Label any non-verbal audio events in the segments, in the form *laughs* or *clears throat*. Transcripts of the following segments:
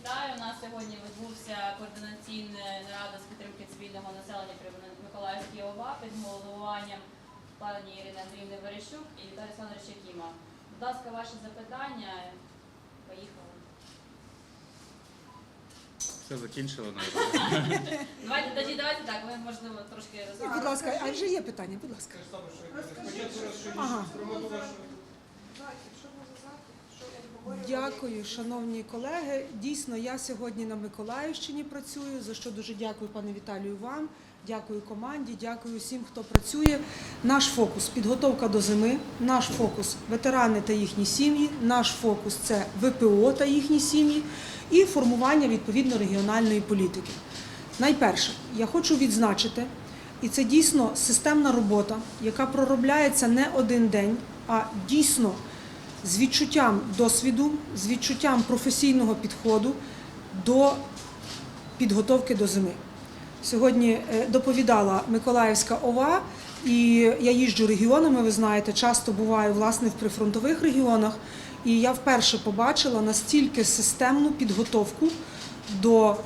Вітаю. У нас сьогодні відбувся координаційна нарада з підтримки цивільного населення при Миколаївській ОВА під головуванням пані Ірини Андріївни Верещук і Віталія Олександровича Кіма. Будь ласка, ваші запитання. Поїхали. Все закінчили навіть. *laughs* Давайте тоді давайте так. Ви можливо трошки Будь розкажете. ласка, а вже є питання, будь ласка. Ага. Дякую, шановні колеги. Дійсно, я сьогодні на Миколаївщині працюю, за що дуже дякую, пане Віталію, вам. Дякую команді, дякую всім, хто працює. Наш фокус підготовка до зими, наш фокус ветерани та їхні сім'ї, наш фокус це ВПО та їхні сім'ї і формування відповідно регіональної політики. Найперше, я хочу відзначити, і це дійсно системна робота, яка проробляється не один день, а дійсно з відчуттям досвіду, з відчуттям професійного підходу до підготовки до зими. Сьогодні е, доповідала Миколаївська ОВА, і я їжджу регіонами, ви знаєте, часто буваю власне в прифронтових регіонах. І я вперше побачила настільки системну підготовку до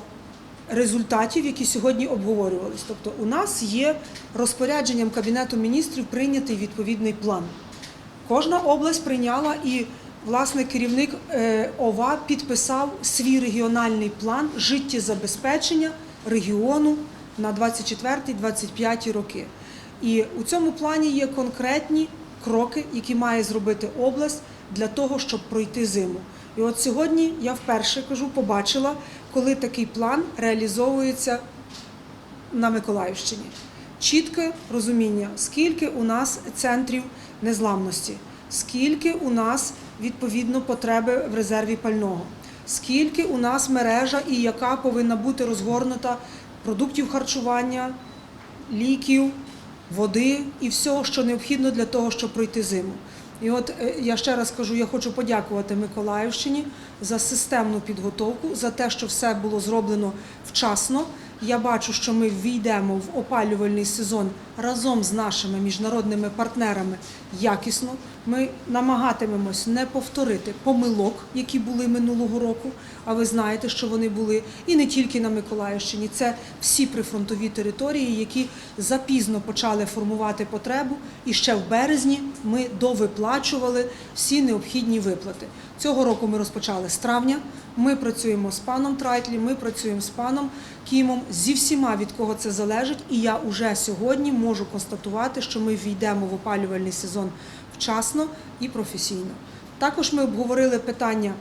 результатів, які сьогодні обговорювались. Тобто, у нас є розпорядженням Кабінету міністрів прийнятий відповідний план. Кожна область прийняла і власне керівник е, ОВА підписав свій регіональний план життєзабезпечення регіону на 24-25 роки. І у цьому плані є конкретні кроки, які має зробити область для того, щоб пройти зиму. І от сьогодні я вперше кажу, побачила, коли такий план реалізовується на Миколаївщині. Чітке розуміння, скільки у нас центрів незламності, скільки у нас відповідно потреби в резерві пального, скільки у нас мережа і яка повинна бути розгорнута продуктів харчування, ліків, води і всього, що необхідно для того, щоб пройти зиму. І от е, я ще раз кажу, я хочу подякувати Миколаївщині за системну підготовку, за те, що все було зроблено вчасно. Я бачу, що ми війдемо в опалювальний сезон разом з нашими міжнародними партнерами якісно. Ми намагатимемось не повторити помилок, які були минулого року. А ви знаєте, що вони були і не тільки на Миколаївщині. Це всі прифронтові території, які запізно почали формувати потребу. І ще в березні ми довиплачували всі необхідні виплати. Цього року ми розпочали з травня. Ми працюємо з паном Трайтлі, ми працюємо з паном Кімом, зі всіма, від кого це залежить. І я уже сьогодні можу констатувати, що ми війдемо в опалювальний сезон вчасно і професійно. Також ми обговорили питання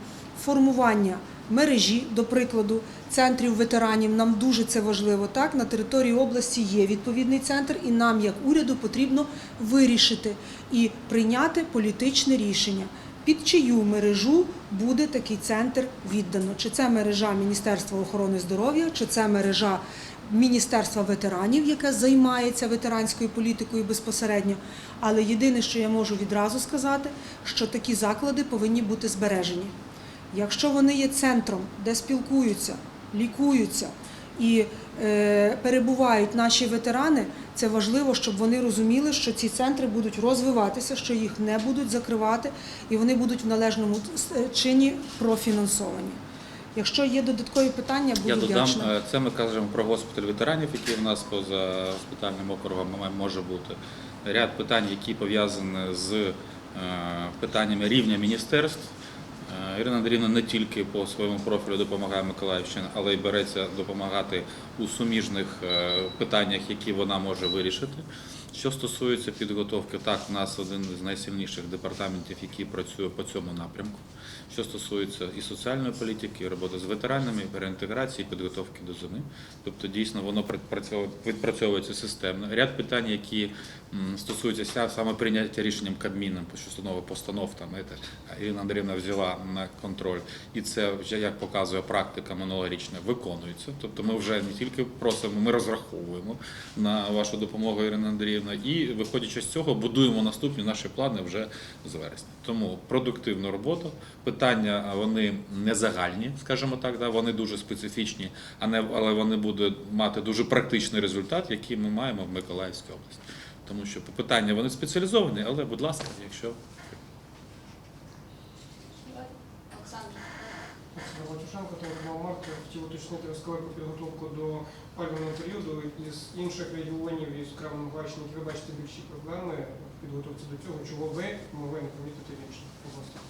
формування мережі, до прикладу, центрів ветеранів. Нам дуже це важливо. Так, на території області є відповідний центр, і нам, як уряду, потрібно вирішити і прийняти політичне рішення. Під чию мережу буде такий центр віддано? Чи це мережа Міністерства охорони здоров'я, чи це мережа Міністерства ветеранів, яке займається ветеранською політикою безпосередньо. Але єдине, що я можу відразу сказати, що такі заклади повинні бути збережені. Якщо вони є центром, де спілкуються, лікуються і перебувають наші ветерани, це важливо, щоб вони розуміли, що ці центри будуть розвиватися, що їх не будуть закривати, і вони будуть в належному е, чині профінансовані. Якщо є додаткові питання, буду Я додам, вдячна. е, це ми кажемо про госпіталь ветеранів, який у нас поза госпітальним округом може бути. Ряд питань, які пов'язані з е, питаннями рівня міністерств. Ірина Андріївна не тільки по своєму профілю допомагає Миколаївщині, але й береться допомагати у суміжних е, питаннях, які вона може вирішити. Що стосується підготовки, так, у нас один з найсильніших департаментів, який працює по цьому напрямку. Що стосується і соціальної політики, і роботи з ветеранами, і реінтеграції, і підготовки до зими. Тобто дійсно воно відпрацьовує- відпрацьовується системно. Ряд питань, які м, стосуються ся- саме прийняття рішенням Кабміном, що стосовно постанов, там знаєте, Ірина Андріївна взяла на контроль, і це вже як показує практика минулорічна, виконується. Тобто ми вже не тільки просимо, ми розраховуємо на вашу допомогу, Ірина Андріївна, і виходячи з цього, будуємо наступні наші плани вже з вересня. Тому продуктивна робота. Питання вони не загальні, скажімо так, да, вони дуже специфічні, а не але вони будуть мати дуже практичний результат, який ми маємо в Миколаївській області. Тому що питання вони спеціалізовані, але, будь ласка, якщо Олександр. Батюшенко, телеканал Марк. Хотів уточнити розкладку підготовку до опалювального періоду із інших регіонів, із зокрема Миколаївщини, які ви бачите більші проблеми в підготовці до цього, чого ви могли не помітити в інших областях.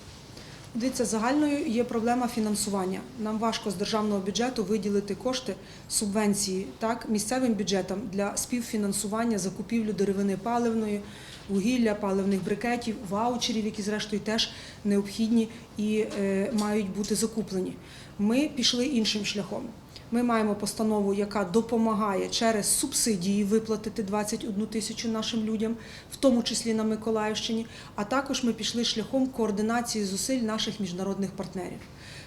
Дивіться, загальною є проблема фінансування. Нам важко з державного бюджету виділити кошти субвенції так місцевим бюджетам для співфінансування закупівлю деревини паливної, вугілля, паливних брикетів, ваучерів, які зрештою теж необхідні і е, мають бути закуплені. Ми пішли іншим шляхом. Ми маємо постанову, яка допомагає через субсидії виплатити 21 тисячу нашим людям, в тому числі на Миколаївщині. А також ми пішли шляхом координації зусиль наших міжнародних партнерів.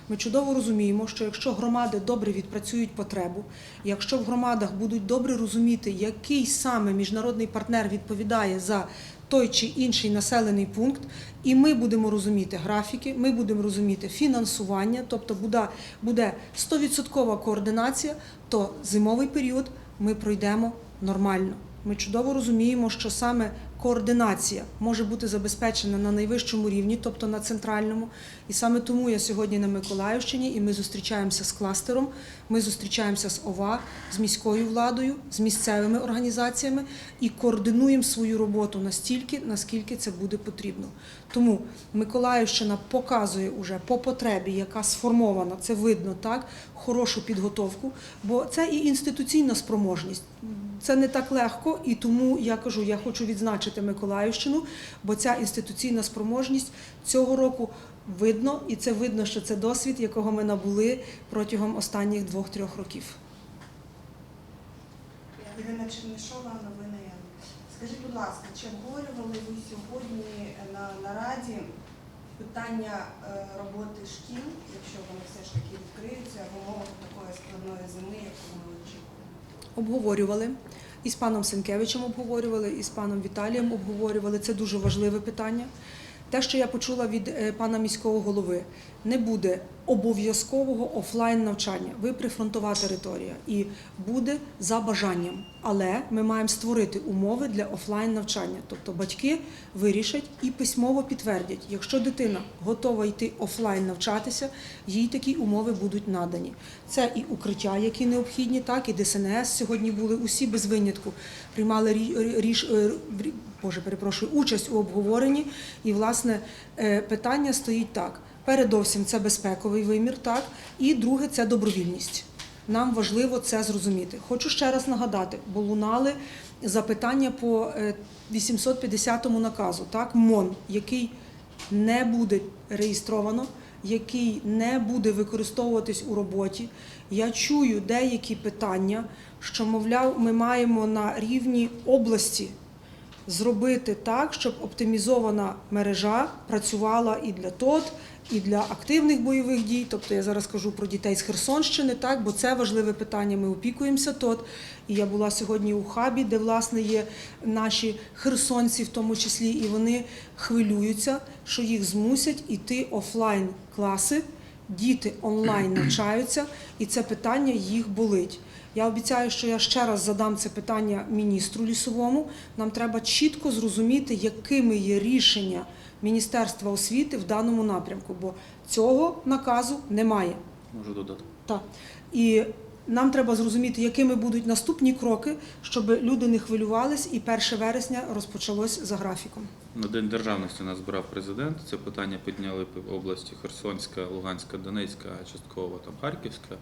Ми чудово розуміємо, що якщо громади добре відпрацюють потребу, якщо в громадах будуть добре розуміти, який саме міжнародний партнер відповідає за той чи інший населений пункт, і ми будемо розуміти графіки, ми будемо розуміти фінансування, тобто буде, буде 100% координація, то зимовий період ми пройдемо нормально. Ми чудово розуміємо, що саме координація може бути забезпечена на найвищому рівні, тобто на центральному. І саме тому я сьогодні на Миколаївщині, і ми зустрічаємося з кластером, ми зустрічаємося з ОВА, з міською владою, з місцевими організаціями і координуємо свою роботу настільки, наскільки це буде потрібно. Тому Миколаївщина показує уже по потребі, яка сформована, це видно так, хорошу підготовку, бо це і інституційна спроможність. Це не так легко, і тому я кажу, я хочу відзначити Миколаївщину, бо ця інституційна спроможність цього року видно, і це видно, що це досвід, якого ми набули протягом останніх двох-трьох років. Ірина Чернишова, новини. Скажіть, будь ласка, чи обговорювали ви сьогодні на нараді питання е, роботи шкіл, якщо вони все ж таки відкриються в умовах такої складної зими, яку ми очікуємо? Обговорювали. І з паном Сенкевичем обговорювали, і з паном Віталієм обговорювали. Це дуже важливе питання. Те, що я почула від е, пана міського голови, не буде обов'язкового офлайн навчання. Ви прифронтова територія і буде за бажанням. Але ми маємо створити умови для офлайн навчання. Тобто батьки вирішать і письмово підтвердять, якщо дитина готова йти офлайн навчатися, їй такі умови будуть надані. Це і укриття, які необхідні, так і ДСНС сьогодні були усі без винятку, приймали рі- ріш, е, Боже, перепрошую, участь у обговоренні. І власне е, питання стоїть так: передовсім це безпековий вимір, так і друге це добровільність. Нам важливо це зрозуміти. Хочу ще раз нагадати, бо лунали запитання по е, 850 наказу, так, МОН, який не буде реєстровано, який не буде використовуватись у роботі. Я чую деякі питання, що, мовляв, ми маємо на рівні області зробити так, щоб оптимізована мережа працювала і для ТОТ, і для активних бойових дій. Тобто я зараз кажу про дітей з Херсонщини, так, бо це важливе питання. Ми опікуємося ТОТ. І я була сьогодні у хабі, де власне є наші херсонці, в тому числі, і вони хвилюються, що їх змусять іти офлайн класи. Діти онлайн навчаються, і це питання їх болить. Я обіцяю, що я ще раз задам це питання міністру лісовому. Нам треба чітко зрозуміти, якими є рішення Міністерства освіти в даному напрямку, бо цього наказу немає. Можу додати. Так. І нам треба зрозуміти, якими будуть наступні кроки, щоб люди не хвилювались, і 1 вересня розпочалось за графіком. На День державності нас збирав президент. Це питання підняли в області Херсонська, Луганська, Донецька, частково там Харківська.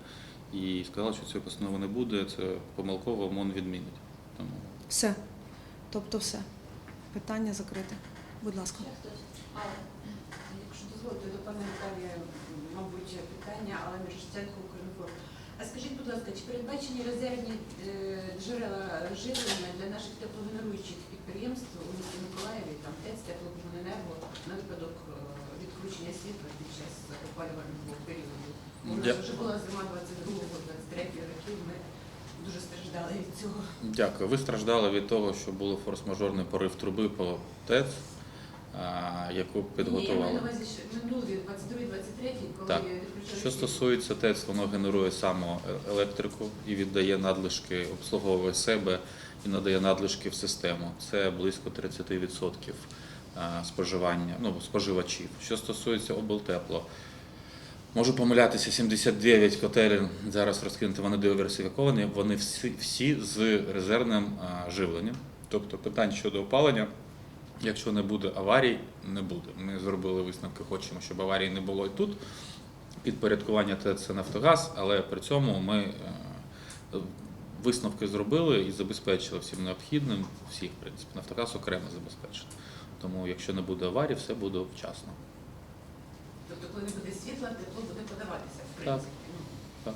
І сказали, що цієї постанови не буде. Це помилково МОН відмінить. Тому Все. Тобто все. Питання закрите. Будь ласка. Якщо дозволите, до пана Віталія, мабуть, питання, але між Стянко Укрінформ. А скажіть, будь ласка, чи передбачені резервні е, джерела живлення для наших теплогенеруючих підприємств у місті Миколаєві, там ТЕЦ, теплокомуненерго, на випадок е, відключення світла під час опалювального періоду? У нас вже була зима 22-23 років, ми дуже страждали від цього. Дякую. Ви страждали від того, що було форс-мажорний порив труби по ТЕЦ, а, яку Ні, підготували. маю на увазі, що минулі 22-23, коли Так. відключали Що стосується ТЕЦ, воно генерує само е- електрику і віддає надлишки, обслуговує себе і надає надлишки в систему. Це близько 30% споживання, ну, споживачів. Що стосується облтепло, Можу помилятися, 79 котелень зараз розкинуті, вони диверсифіковані, вони всі, всі з резервним живленням. Тобто питань щодо опалення, якщо не буде аварій, не буде. Ми зробили висновки, хочемо, щоб аварій не було і тут. Підпорядкування це Нафтогаз, але при цьому ми е, висновки зробили і забезпечили всім необхідним, всіх, в принципі, Нафтогаз окремо забезпечено. Тому, якщо не буде аварій, все буде вчасно. Тобто, коли не буде тепло буде подаватися, в принципі. Так.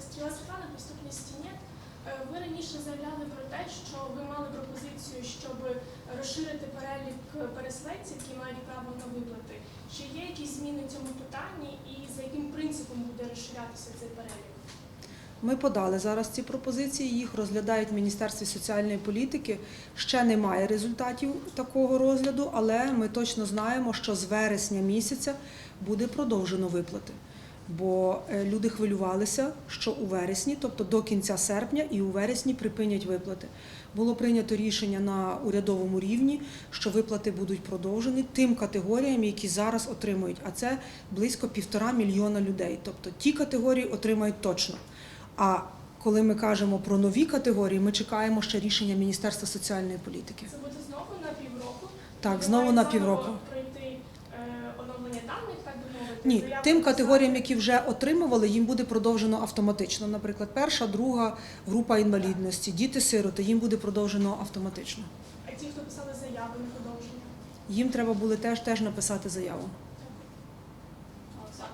Стіла Світлана, преступності нет. Е, Ви раніше заявляли про те, що ви мали пропозицію, щоб розширити перелік переселенців, які мають право на виплати. Чи є якісь зміни в цьому питанні і за яким принципом буде розширятися цей перелік? Ми подали зараз ці пропозиції, їх розглядають в Міністерстві соціальної політики. Ще немає результатів такого розгляду, але ми точно знаємо, що з вересня місяця буде продовжено виплати. Бо е, люди хвилювалися, що у вересні, тобто до кінця серпня, і у вересні припинять виплати. Було прийнято рішення на урядовому рівні, що виплати будуть продовжені тим категоріям, які зараз отримують. А це близько півтора мільйона людей. Тобто ті категорії отримають точно. А коли ми кажемо про нові категорії, ми чекаємо ще рішення Міністерства соціальної політики. Це буде знову на півроку? Так, знову на півроку. е? Ні, тим категоріям, які вже отримували, їм буде продовжено автоматично. Наприклад, перша, друга група інвалідності, діти-сироти, їм буде продовжено автоматично. А ті, хто писали заяви на продовження? Їм треба буде теж теж написати заяву. Олександр.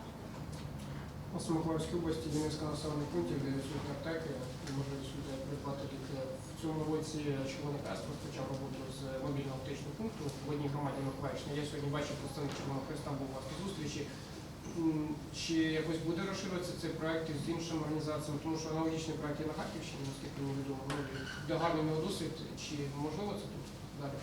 У Миколаївській області є низка населених пунктів, де відсутні аптеки, може відсутня придбати тільки в цьому році Червоний Хрест розпочав роботу з мобільного аптечного пункту в одній громаді Миколаївщини. Я сьогодні бачив представник Червоного Хреста, був у вас на зустрічі. Чи якось буде розширюватися цей проект з іншими організаціями, тому що аналогічний проект є на Харківщині, наскільки мені відомо, ну, де гарний досвід, чи можливо це тут далі?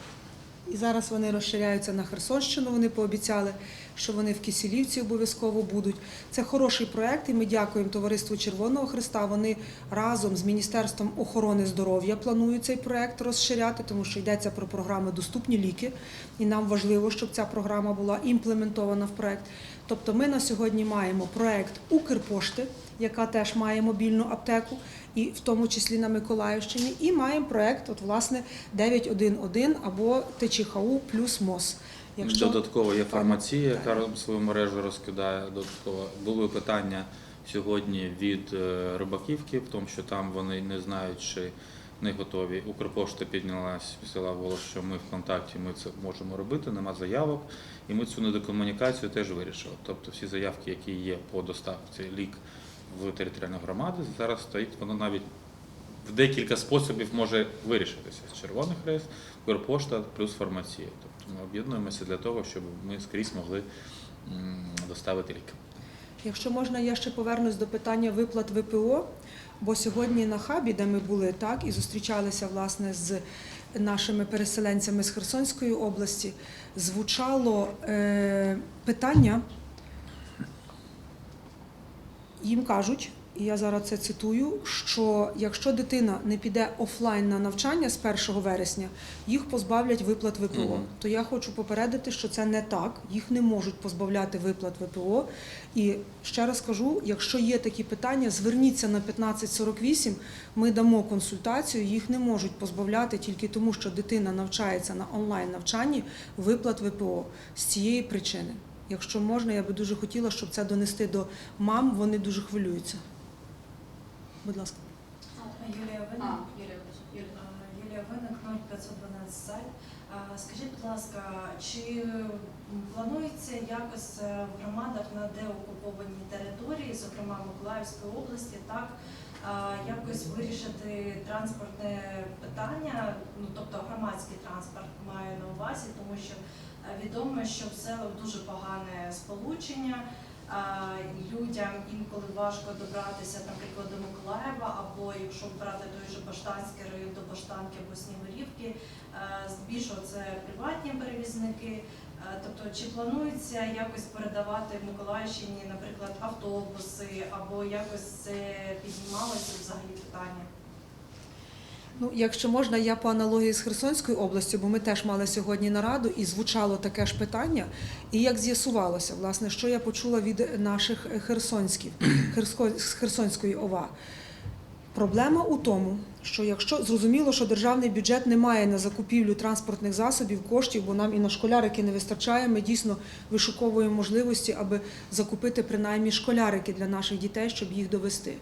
І зараз вони розширяються на Херсонщину. Вони пообіцяли, що вони в Кисілівці обов'язково будуть. Це хороший проект, і ми дякуємо товариству Червоного Христа. Вони разом з Міністерством охорони здоров'я планують цей проект розширяти, тому що йдеться про програми Доступні ліки, і нам важливо, щоб ця програма була імплементована в проект. Тобто, ми на сьогодні маємо проект Укрпошти, яка теж має мобільну аптеку, і в тому числі на Миколаївщині, і маємо проект, от власне 911 або ТЧХУ плюс МОЗ. Додатково є фармація, яка свою мережу розкидає. Додатково були питання сьогодні від е, рибаківки, в тому, що там вони не знають, чи не готові. Укрпошта піднялась, писала голос, що ми в контакті, ми це можемо робити, нема заявок. І ми цю недокомунікацію теж вирішили. Тобто всі заявки, які є по доставці лік в територіальну громаду, зараз стоїть, воно навіть в декілька способів може вирішитися. Червоний хрест, Укрпошта плюс фармація. Тобто ми об'єднуємося для того, щоб ми скрізь могли доставити ліки. Якщо можна, я ще повернусь до питання виплат ВПО. Бо сьогодні на хабі, де ми були, так і зустрічалися власне з нашими переселенцями з Херсонської області, звучало е, питання. Їм кажуть, і я зараз це цитую, що якщо дитина не піде офлайн на навчання з 1 вересня, їх позбавлять виплат ВПО. Мгм. То я хочу попередити, що це не так. Їх не можуть позбавляти виплат ВПО. І ще раз кажу, якщо є такі питання, зверніться на 1548, ми дамо консультацію. Їх не можуть позбавляти тільки тому, що дитина навчається на онлайн навчанні виплат ВПО з цієї причини. Якщо можна, я би дуже хотіла, щоб це донести до мам. Вони дуже хвилюються. Будь ласка. Юлія А, Винник. Юлія. Винник, 0512 сайт. Скажіть, будь ласка, чи планується якось е, в громадах на деокупованій території, зокрема Миколаївської області, так якось вирішити транспортне питання, ну тобто громадський транспорт маю на увазі, тому що відомо, що в селах дуже погане сполучення. Людям інколи важко добратися, наприклад, до Миколаєва, або якщо брати той же Баштанський район до Баштанки або Снігурівки, здебільшого це приватні перевізники. Тобто, чи планується якось передавати в Миколаївщині, наприклад, автобуси, або якось це піднімалося взагалі питання? Ну, якщо можна, я по аналогії з Херсонською областю, бо ми теж мали сьогодні нараду і звучало таке ж питання. І як з'ясувалося, власне, що я почула від наших херсонських, *clears throat* з Херсонської ОВА. Проблема у тому, що якщо зрозуміло, що державний бюджет не має на закупівлю транспортних засобів коштів, бо нам і на школярики не вистачає, ми дійсно вишуковуємо можливості, аби закупити принаймні школярики для наших дітей, щоб їх довести.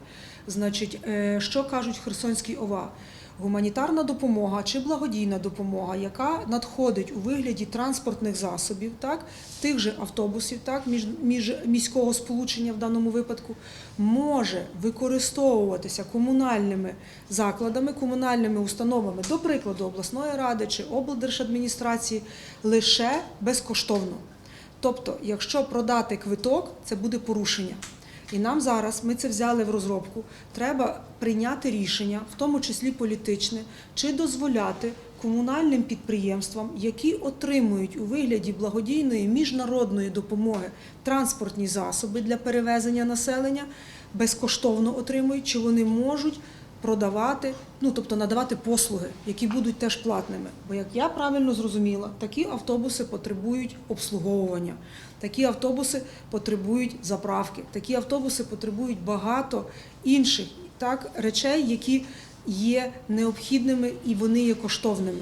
Значить, е, що кажуть Херсонські ОВА? Гуманітарна допомога чи благодійна допомога, яка надходить у вигляді транспортних засобів, так, тих же автобусів, так, між, між міського сполучення в даному випадку, може використовуватися комунальними закладами, комунальними установами, до прикладу, обласної ради чи облдержадміністрації, лише безкоштовно. Тобто, якщо продати квиток, це буде порушення. І нам зараз ми це взяли в розробку. Треба прийняти рішення, в тому числі політичне, чи дозволяти комунальним підприємствам, які отримують у вигляді благодійної міжнародної допомоги транспортні засоби для перевезення населення, безкоштовно отримують, чи вони можуть продавати, ну тобто надавати послуги, які будуть теж платними. Бо як я правильно зрозуміла, такі автобуси потребують обслуговування, такі автобуси потребують заправки, такі автобуси потребують багато інших так, речей, які є необхідними і вони є коштовними.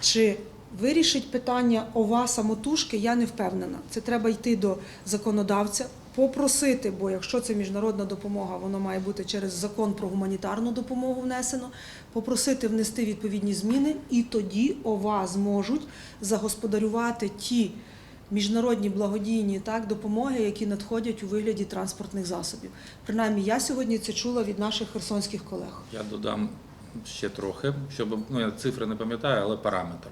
Чи вирішить питання ОВА самотужки, я не впевнена. Це треба йти до законодавця, попросити, бо якщо це міжнародна допомога, воно має бути через закон про гуманітарну допомогу внесено, попросити внести відповідні зміни, і тоді ОВА зможуть загосподарювати ті міжнародні благодійні так, допомоги, які надходять у вигляді транспортних засобів. Принаймні, я сьогодні це чула від наших херсонських колег. Я додам ще трохи, щоб ну я цифри не пам'ятаю, але параметр.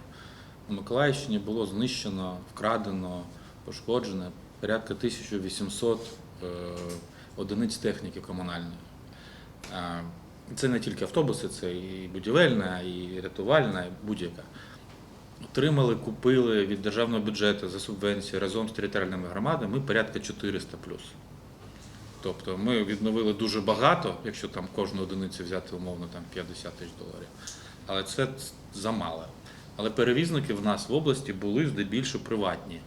У Миколаївщині було знищено, вкрадено, пошкоджено порядка 1800 е, одиниць техніки комунальної. Е, Це не тільки автобуси, це і будівельна, і рятувальна, і будь-яка. Отримали, купили від державного бюджету за субвенції разом з територіальними громадами ми порядка 400 плюс. Тобто ми відновили дуже багато, якщо там кожну одиницю взяти умовно там 50 тисяч доларів. Але це замало. Але перевізники в нас в області були здебільшого приватні.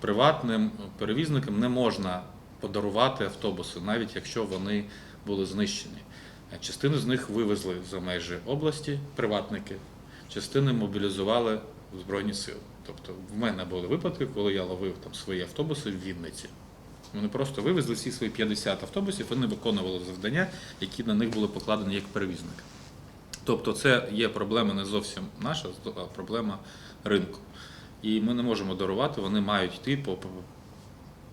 Приватним перевізникам не можна подарувати автобуси, навіть якщо вони були знищені. Е, Частину з них вивезли за межі області, приватники, частини мобілізували в Збройні Сили. Тобто в мене були випадки, коли я ловив там свої автобуси в Вінниці. Вони просто вивезли всі свої 50 автобусів, вони виконували завдання, які на них були покладені як перевізник. Тобто це є проблема не зовсім наша, а проблема ринку. І ми не можемо дарувати, вони мають йти по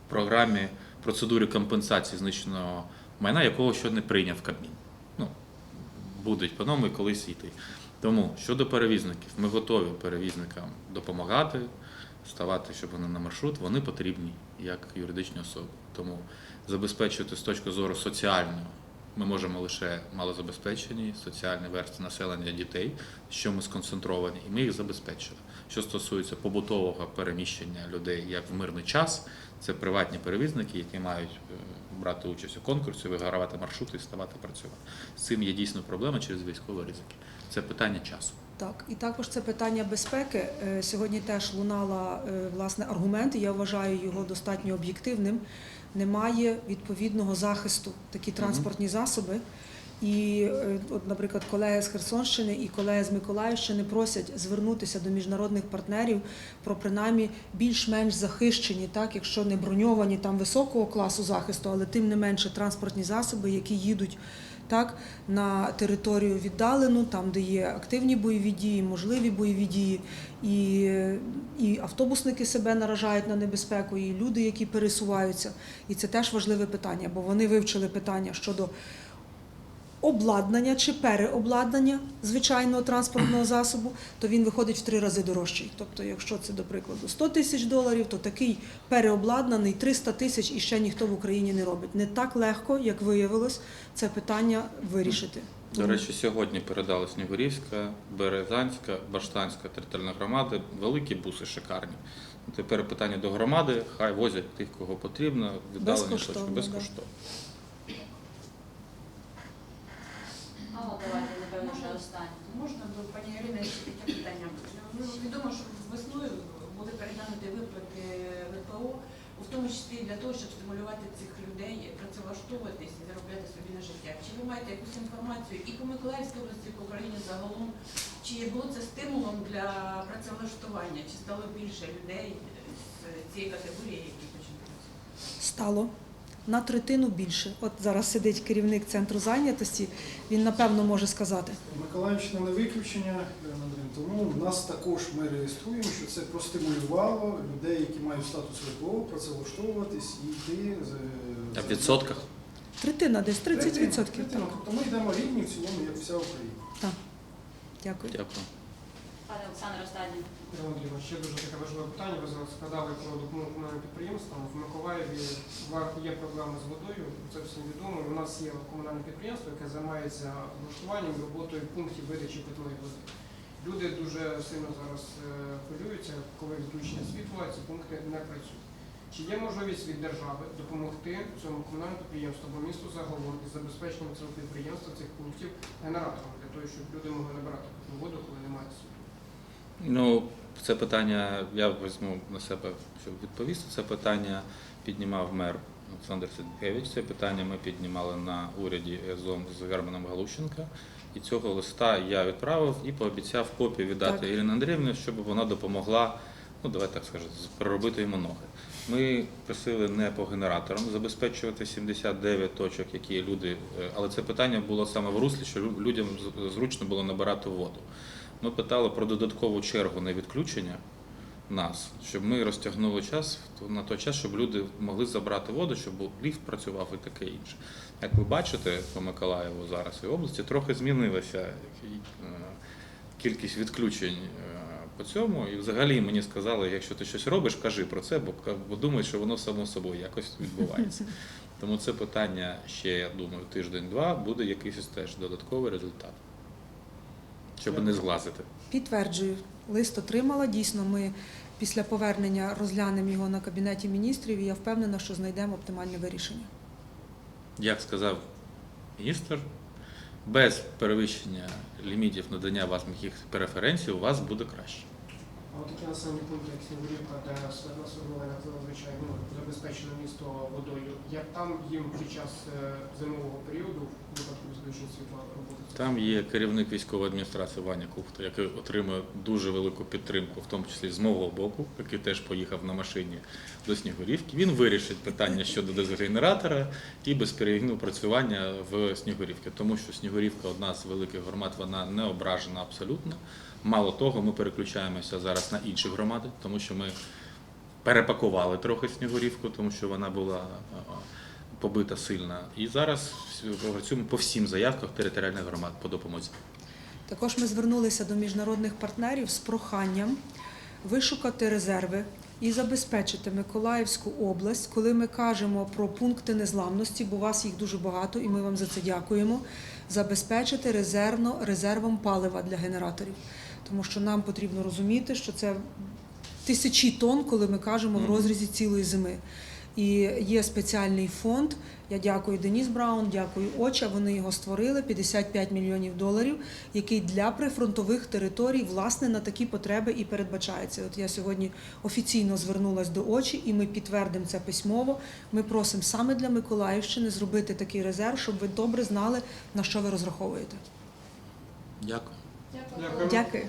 програмі процедури компенсації знищеного майна, якого ще не прийняв Кабмін. Ну, будуть по ньому і колись йти. Тому щодо перевізників, ми готові перевізникам допомагати, ставати, щоб вони на маршрут, вони потрібні як юридичні особи. Тому забезпечувати з точки зору соціального ми можемо лише малозабезпечені соціальні верстви населення дітей, що ми сконцентровані, і ми їх забезпечили. Що стосується побутового переміщення людей як в мирний час, це приватні перевізники, які мають е, брати участь у конкурсі, вигравати маршрути і ставати працювати. З цим є дійсно проблема через військові ризики. Це питання часу. Так, і також це питання безпеки. Е, Сьогодні теж лунала е, власне аргумент, і я вважаю його достатньо об'єктивним. Немає відповідного захисту такі транспортні засоби. І, е, от, наприклад, колеги з Херсонщини і колеги з Миколаївщини просять звернутися до міжнародних партнерів про принаймні більш-менш захищені, так, якщо не броньовані там високого класу захисту, але тим не менше транспортні засоби, які їдуть так, на територію віддалену, там, де є активні бойові дії, можливі бойові дії, і, і автобусники себе наражають на небезпеку, і люди, які пересуваються. І це теж важливе питання, бо вони вивчили питання щодо обладнання чи переобладнання звичайного транспортного засобу, то він виходить в три рази дорожчий. Тобто, якщо це, до прикладу, 100 тисяч доларів, то такий переобладнаний 300 тисяч і ще ніхто в Україні не робить. Не так легко, як виявилось, це питання вирішити. До речі, сьогодні передали Снігурівська, Березанська, Баштанська територіальна громади, великі буси шикарні. Тепер питання до громади, хай возять тих, кого потрібно, віддалені точки Безкоштовно, безкоштовно. От давайте, напевно, ще останнє. Можна до пані Ірини ще таке питання. Ну, відомо, що весною були переглянуті виплати ВПО, в тому числі для того, щоб стимулювати цих людей працевлаштовуватись і заробляти собі на життя. Чи ви маєте якусь інформацію і по Миколаївській області, і по Україні загалом? Чи було це стимулом для працевлаштування? Чи стало більше людей з цієї категорії, які хочуть працювати? Стало на третину більше. От зараз сидить керівник центру зайнятості, він напевно може сказати. Миколаївщина не виключення, тому в нас також ми реєструємо, що це простимулювало людей, які мають статус ВПО, працевлаштовуватись і йти з А в відсотках? Третина десь 30%. Третина. Так. Тобто ми йдемо рівні в цілому, як вся Україна. Так. Дякую. Дякую. Пане Олександре, останнє. Ірина Андріївна, ще дуже таке важливе питання. Ви зараз згадали про допомогу комунальним підприємствам. В Миколаєві є проблеми з водою, це всім відомо. У нас є комунальне підприємство, яке займається влаштуванням і роботою пунктів видачі питної води. Люди дуже сильно зараз е, хвилюються, коли відключення світла, ці пункти не працюють. Чи є можливість від держави допомогти цьому комунальному підприємству або місту загалом із забезпеченням цього підприємства цих пунктів генератором для того, щоб люди могли набирати питну воду, коли немає світла? Ну, це питання я візьму на себе, щоб відповісти. Це питання піднімав мер Олександр Сенкевич. Це питання ми піднімали на уряді разом з Германом Галущенка. І цього листа я відправив і пообіцяв копію віддати Так. Ірині Андріївні, щоб вона допомогла, ну давай так скажу, переробити йому ноги. Ми просили не по генераторам забезпечувати 79 точок, які люди, е, але це питання було саме в руслі, що лю- людям зручно було набирати воду. Ми питали про додаткову чергу на відключення нас, щоб ми розтягнули час на той час, щоб люди могли забрати воду, щоб ліфт працював і таке інше. Як ви бачите, по Миколаєву зараз і області трохи змінилася е, кількість відключень е, по цьому. І взагалі мені сказали, якщо ти щось робиш, кажи про це, бо, бо думаю, що воно само собою якось відбувається. *laughs* Тому це питання ще, я думаю, тиждень-два буде якийсь теж додатковий результат, щоб не зглазити. Підтверджую, лист отримала. Дійсно, ми після повернення розглянемо його на кабінеті міністрів, і я впевнена, що знайдемо оптимальне вирішення. Як сказав міністр, без перевищення лімітів надання вас яких преференцій у вас буде краще. А от такі населені пункти, як Снігурівка, де Свердловина зазвичай ну, забезпечено місто водою, як там їм під час е, зимового періоду, в випадку відключення світла роботи? Там є керівник військової адміністрації Ваня Кухта, який отримує дуже велику підтримку, в тому числі з мого боку, який теж поїхав на машині до Снігурівки. Він вирішить питання щодо дезгенератора і безперебійного працювання в Снігурівці, тому що Снігурівка одна з великих громад, вона не ображена абсолютно. Мало того, ми переключаємося зараз на інші громади, тому що ми перепакували трохи Снігурівку, тому що вона була е, побита сильно. І зараз працюємо по всім заявках територіальних громад по допомозі. Також ми звернулися до міжнародних партнерів з проханням вишукати резерви і забезпечити Миколаївську область, коли ми кажемо про пункти незламності, бо у вас їх дуже багато, і ми вам за це дякуємо. Забезпечити резервно резервом палива для генераторів, тому що нам потрібно розуміти, що це тисячі тонн, коли ми кажемо в розрізі цілої зими. І є спеціальний фонд. Я дякую Деніс Браун, дякую Оча. Вони його створили 55 мільйонів доларів, який для прифронтових територій власне на такі потреби і передбачається. От я сьогодні офіційно звернулася до очі, і ми підтвердимо це письмово. Ми просимо саме для Миколаївщини зробити такий резерв, щоб ви добре знали на що ви розраховуєте. Дякую. Дякую. Дякую.